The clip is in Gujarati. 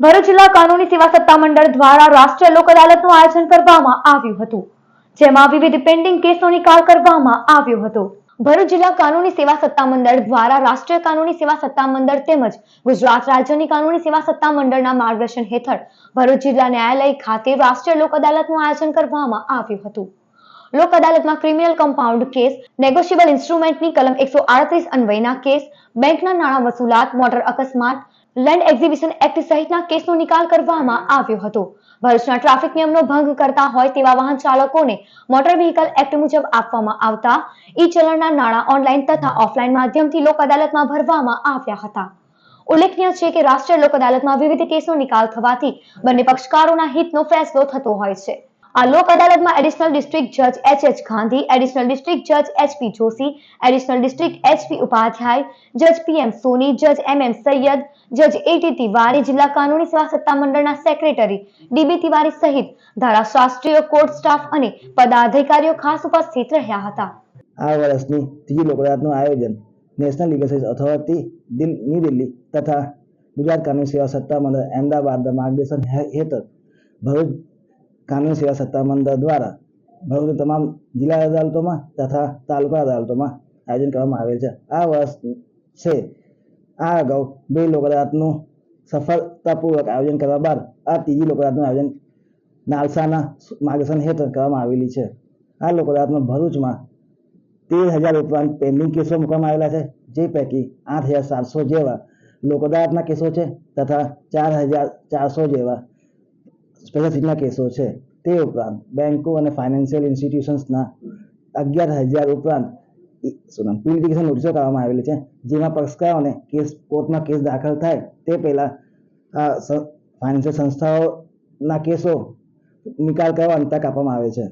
ભરૂચ જિલ્લા કાનૂની સેવા સત્તામંડળ દ્વારા રાષ્ટ્રીય લોક અદાલતનું આયોજન કરવામાં આવ્યું હતું, જેમાં વિવિધ પેન્ડિંગ કેસનો નિકાલ કરવામાં આવ્યો હતો. ભરૂચ જિલ્લા કાનૂની સેવા સત્તામંડળ દ્વારા રાષ્ટ્રીય કાનૂની સેવા સત્તામંડળ તેમજ ગુજરાત રાજ્યની કાનૂની સેવા સત્તામંડળના માર્ગદર્શન હેઠળ ભરૂચ જિલ્લા ન્યાયાલય ખાતે રાષ્ટ્રીય લોક અદાલતનું આયોજન કરવામાં આવ્યું હતું. લોક અદાલતમાં ક્રિમિનલ કમ્પાઉન્ડ કેસ નેગોશિયેબલ ઇન્સ્ટ્રુમેન્ટની કલમ એકસો અડત્રીસ અન્વયના કેસ, બેંકના નાણાં વસૂલાત, મોટર અકસ્માત લેન્ડ એક્ઝિબિશન એક્ટ સહિતના કેસનો નિકાલ કરવામાં આવ્યો હતો. ભરૂચના ટ્રાફિક નિયમનો ભંગ કરતા હોય તેવા વાહન ચાલકોને મોટર વ્હીકલ એક્ટ મુજબ આપવામાં આવતા ઈ ચલણના નાણાં ઓનલાઈન તથા ઓફલાઈન માધ્યમથી લોક અદાલતમાં ભરવામાં આવ્યા હતા. ઉલ્લેખનીય છે કે રાષ્ટ્રીય લોક અદાલતમાં વિવિધ કેસનો નિકાલ થવાથી બંને પક્ષકારોના હિતનો ફેસલો થતો હોય છે. આ લોક અદાલતમાં એડિશનલ ડિસ્ટ્રિક્ટ જજ H H Gandhi additional district જજ H P Joshi additional district H P Upadhyay જજ પી એમ સોની જજ એમ એમ સૈયદ જજ એ ટી તિવારી જિલ્લા કાનૂની સેવા સત્તામંડળના સેક્રેટરી ડીબી તિવારી સહિત ધારાશાસ્ત્રીઓ કોર્ટ સ્ટાફ અને પદાધિકારીઓ ખાસ ઉપસ્થિત રહ્યા હતા. આ વર્ષની ત્રીજી લોક આયોજન national legal service authority New Delhi તથા ગુજરાત કાનૂની સેવા સત્તામંડળ, અમદાવાદના માર્ગદર્શન હેઠળ ભરૂચ કાનૂની સેવા સત્તામંડળ દ્વારા ભરૂચની તમામ જિલ્લા અદાલતોમાં તથા તાલુકા અદાલતોમાં આયોજન કરવામાં આવેલ છે. આ વર્ષ છે, આ અગાઉ બે લોક અદાલતનું સફળતાપૂર્વક આયોજન કરવા બાદ, આ ત્રીજી લોક અદાલતનું આયોજન નાલસાના માર્ગદર્શન હેઠળ કરવામાં આવેલી છે. આ લોક અદાલતમાં ભરૂચમાં તેર હજાર ઉપરાંત પેન્ડિંગ કેસો મૂકવામાં આવેલા છે, જે પૈકી આઠ હજાર સાતસો જેવા લોક અદાલતના કેસો છે તથા ચાર હજાર ચારસો જેવા સ્પેશિયલ કેસો છે. તે ઉપરાંત બેન્કો અને ફાઇનાન્શિયલ ઇન્સ્ટિટ્યુશન્સના અગિયાર હજાર ઉપરાંત પ્યુરિફિકેશન નોટિસો કરવામાં આવેલી છે, જેમાં પક્ષકારોને કેસ, કોર્ટમાં કેસ દાખલ થાય તે પહેલાં આ ફાઇનાન્શિયલ સંસ્થાઓના કેસો નિકાલ કરવાની તક આપવામાં આવે છે.